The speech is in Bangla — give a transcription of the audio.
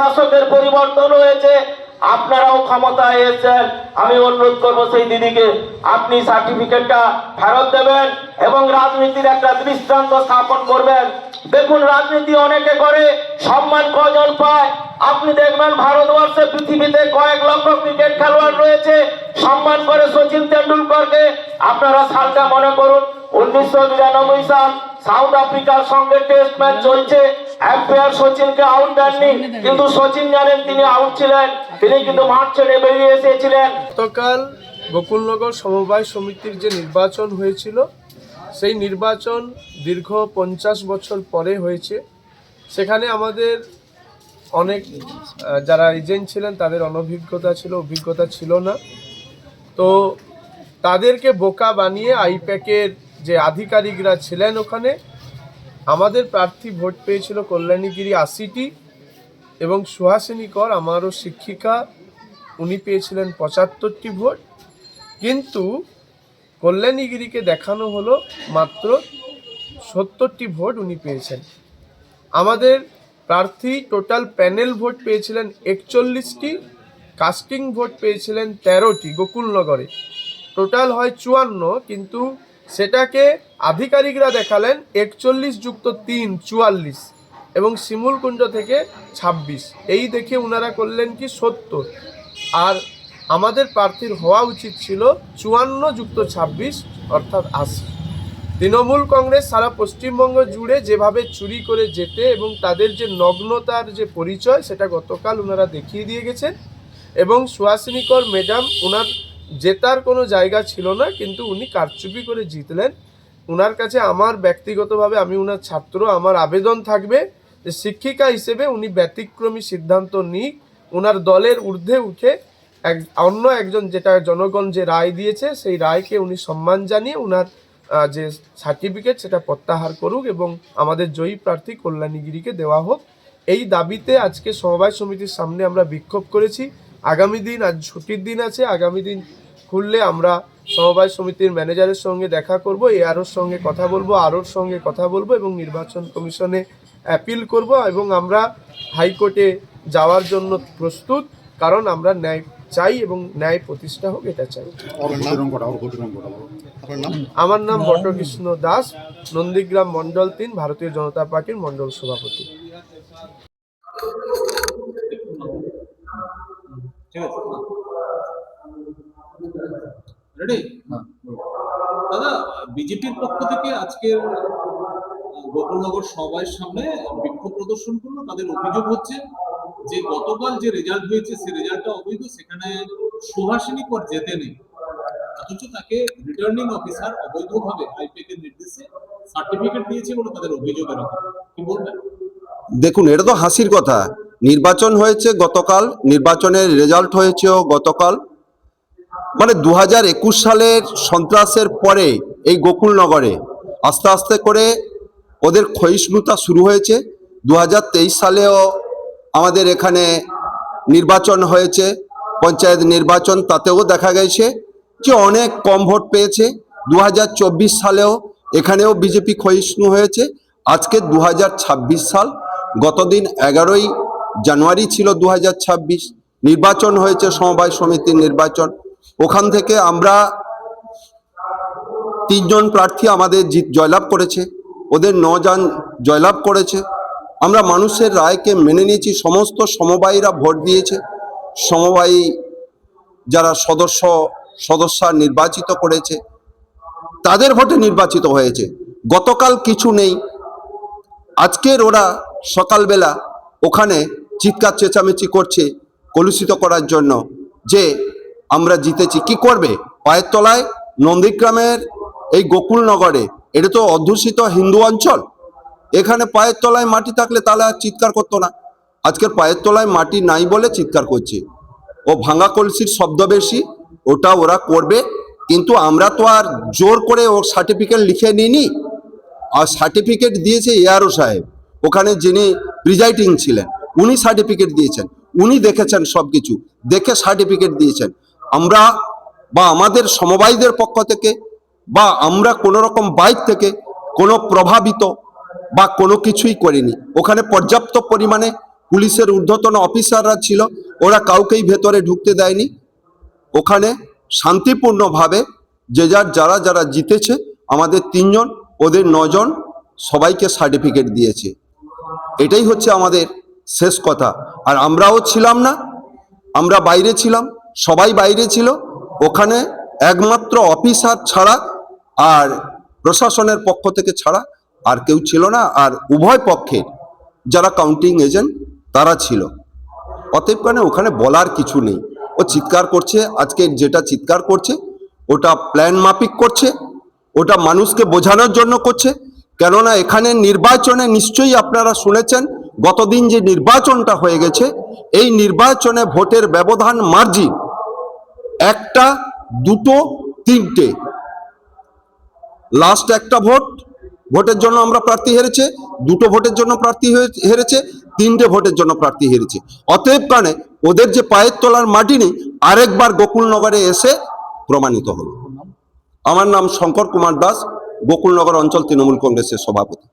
শাসকের পরিবর্তন হয়েছে, আপনারাও ক্ষমতায় এসেছেন। আমি অনুরোধ করব সেই দিদিকে, আপনি সার্টিফিকেটটা ফেরত দেবেন এবং রাজনীতির একটা দৃষ্টান্ত স্থাপন করবেন। দেখুন, রাজনীতি অনেকে করে, সম্মান কজন পায়। আপনি দেখবেন, ভারতবর্ষে পৃথিবীতে কয়েক লক্ষ ক্রিকেট খেলোয়াড় রয়েছে। সম্মান করে সচিন তেন্ডুলকরকে আপনারা সালটা মনে করুন, উনিশশো নিরানব্বই সাল সাউথ আফ্রিকার সঙ্গে টেস্ট ম্যাচ চলছে। এম্পায়ার সচিনকে আউট দেননি কিন্তু সচিন জানেন তিনি আউট ছিলেন। তিনি কিন্তু মাঠ ছেড়ে বেরিয়ে এসেছিলেন। গতকাল গোকুলনগর সমবায় সমিতির যে নির্বাচন হয়েছিল সেই নির্বাচন দীর্ঘ পঞ্চাশ বছর পরে হয়েছে। সেখানে আমাদের অনেক যারা এজেন্ট ছিলেন তাদের অনভিজ্ঞতা ছিল অভিজ্ঞতা ছিল না। তো তাদেরকে বোকা বানিয়ে আইপ্যাকের যে আধিকারিকরা ছিলেন ওখানে আমাদের প্রার্থী ভোট পেয়েছিল কল্যাণীগিরি আশিটি এবং সুহাসিনী কর আমারও শিক্ষিকা, উনি পেয়েছিলেন পঁচাত্তরটি ভোট। কিন্তু কল্যাণীগিরিকে দেখানো হলো মাত্র সত্তরটি ভোট উনি পেয়েছেন। আমাদের প্রার্থী টোটাল প্যানেল ভোট পেয়েছিলেন একচল্লিশটি, কাস্টিং ভোট পেয়েছিলেন তেরোটি গোকুলনগরে। টোটাল হয় চুয়ান্ন, কিন্তু সেটাকে আধিকারিকরা দেখালেন একচল্লিশ যুক্ত তিন, চুয়াল্লিশ এবং শিমুলকুণ্ড থেকে ছাব্বিশ। এই দেখে ওনারা করলেন কি সত্তর। আর আমাদের প্রার্থীর হওয়া উচিত ছিল চুয়ান্ন যুক্ত ছাব্বিশ, অর্থাৎ আশি। তৃণমূল কংগ্রেস সারা পশ্চিমবঙ্গ জুড়ে যেভাবে চুরি করে যেতে এবং তাদের যে নগ্নতার যে পরিচয়, সেটা গতকাল ওনারা দেখিয়ে দিয়ে গেছেন। এবং সুহাসিনীকর ম্যাডাম ওনার জেতার কোনো জায়গা ছিল না, কিন্তু উনি কারচুপি করে জিতলেন। ওনার কাছে আমার ব্যক্তিগতভাবে আমি ওনার ছাত্র, আমার আবেদন থাকবে যে শিক্ষিকা হিসেবে উনি ব্যতিক্রমী সিদ্ধান্ত নিক। ওনার দলের ঊর্ধ্বে উঠে এক, অন্য একজন যেটা জনগণ যে রায় দিয়েছে, সেই রায়কে উনি সম্মান জানিয়ে ওনার যে সার্টিফিকেট সেটা প্রত্যাহার করুক এবং আমাদের জয়ী প্রার্থী কল্যাণীগিরিকে দেওয়া হোক। এই দাবিতে আজকে সমবায় সমিতির সামনে আমরা বিক্ষোভ করেছি। আগামী দিন, আজ ছুটির দিন আছে, আগামী দিন খুললে আমরা সমবায় সমিতির ম্যানেজারের সঙ্গে দেখা করব এআরওর সঙ্গে কথা বলব আরওর সঙ্গে কথা বলব এবং নির্বাচন কমিশনে অ্যাপিল করব এবং আমরা হাইকোর্টে যাওয়ার জন্য প্রস্তুত কারণ আমরা ন্যায় চাই এবং ন্যায় প্রতিষ্ঠা হোক এটা চাই। আমার নাম বটকৃষ্ণ দাস নন্দীগ্রাম মণ্ডল তিন ভারতীয় জনতা পার্টির মণ্ডল সভাপতি। ঠিক আছে। রেডি দাদা বিজেপির পক্ষ থেকে আজকের গোকুলনগর সভার সামনে বিক্ষোভ প্রদর্শন করল। তাদের অভিযোগ হচ্ছে যে গতকাল যে রেজাল্ট হয়েছে সে রেজাল্টটা অবৈধ। সেখানে সুহাসিনী কর যেতে নেই। অথচ তাকে রিটার্নিং অফিসার অবৈধভাবে আইপিএক এর নির্দেশে সার্টিফিকেট দিয়েছে বলে তাদের অভিযোগ এরকম। কি বলবেন? দেখুন এটা তো হাসির কথা। নির্বাচন হয়েছে গতকাল নির্বাচনের রেজাল্ট হয়েছেও গতকাল। মানে দু হাজার একুশ সালের সন্ত্রাসের পরে এই গোকুলনগরে আস্তে আস্তে করে ওদের ক্ষয়িষ্ণুতা শুরু হয়েছে। দু হাজার তেইশ সালেও আমাদের এখানে নির্বাচন হয়েছে, পঞ্চায়েত নির্বাচন, তাতেও দেখা গেছে যে অনেক কম ভোট পেয়েছে। দু হাজার চব্বিশ সালেও এখানেও বিজেপি ক্ষয়িষ্ণু হয়েছে। আজকে দু হাজার ছাব্বিশ সাল, গতদিন এগারোই জানুয়ারি ছিল দু হাজার ছাব্বিশ। নির্বাচন হয়েছে সমবায় সমিতির নির্বাচন। ওখান থেকে আমরা তিনজন প্রার্থী আমাদের জিত জয়লাভ করেছে, ওদের নজন জয়লাভ করেছে। আমরা মানুষের রায়কে মেনে নিয়েছি, সমস্ত সমবায়ীরা ভোট দিয়েছে। সমবায়ী যারা সদস্য সদস্য নির্বাচিত করেছে, তাদের ভোটে নির্বাচিত হয়েছে। গতকাল কিছু নেই, আজকের ওরা সকালবেলা ওখানে চিৎকার চেঁচামেচি করছে কলুষিত করার জন্য যে আমরা জিতেছি। কি করবে? পায়ের তলায় নন্দীগ্রামের এই গোকুলনগরে। এটা তো অধ্যুষিত হিন্দু অঞ্চল। এখানে পায়ের তলায় মাটি থাকলে তাহলে আর চিৎকার করতো না। আজকের পায়ের তলায় মাটি নাই বলে চিৎকার করছে। ও ভাঙা কলসির শব্দ বেশি, ওটা ওরা করবে। কিন্তু আমরা তো আর জোর করে ও সার্টিফিকেট লিখে নিইনি। আর সার্টিফিকেট দিয়েছে এআরও সাহেব। ওখানে যিনি প্রিজাইডিং ছিলেন, উনি সার্টিফিকেট দিয়েছেন। উনি দেখেছেন সব কিছু দেখে সার্টিফিকেট দিয়েছেন। আমরা বা আমাদের সমবায়ীদের পক্ষ থেকে বা আমরা কোনো রকম বাইক থেকে কোনো প্রভাবিত বা কোনো কিছুই করিনি। ওখানে পর্যাপ্ত পরিমাণে পুলিশের ঊর্ধ্বতন অফিসাররা ছিল, ওরা কাউকেই ভেতরে ঢুকতে দেয়নি। ওখানে শান্তিপূর্ণভাবে যে যার, যারা যারা জিতেছে, আমাদের তিনজন, ওদের নজন সবাইকে সার্টিফিকেট দিয়েছে। এটাই হচ্ছে আমাদের শেষ কথা। আর আমরাও ছিলাম না, আমরা বাইরে ছিলাম সবাই বাইরে ছিল। ওখানে একমাত্র অফিসার ছাড়া আর প্রশাসনের পক্ষ থেকে ছাড়া আর কেউ ছিল না। আর উভয় পক্ষের যারা কাউন্টিং এজেন্ট তারা ছিল। অতএব কারণে ওখানে বলার কিছু নেই। ও চিৎকার করছে, আজকে যেটা চিৎকার করছে, ওটা প্ল্যান মাফিক করছে, ওটা মানুষকে বোঝানোর জন্য করছে। কেননা এখানে নির্বাচনে নিশ্চয়ই আপনারা শুনেছেন, গতদিন যে নির্বাচনটা হয়ে গেছে, এই নির্বাচনে ভোটের ব্যবধান মার্জিন একটা, দুটো, তিনটে। লাস্ট একটা ভোট, ভোটের জন্য আমরা প্রার্থী হেরেছে, দুটো ভোটের জন্য প্রার্থী হেরেছে, তিনটে ভোটের জন্য প্রার্থী হেরেছে। অতএব কারণে ওদের যে পায়ের তলার মাটি নেই, আরেকবার গোকুলনগরে এসে প্রমাণিত হলো। আমার নাম শঙ্কর কুমার দাস, গোকুলনগর অঞ্চল তৃণমূল কংগ্রেসের সভাপতি।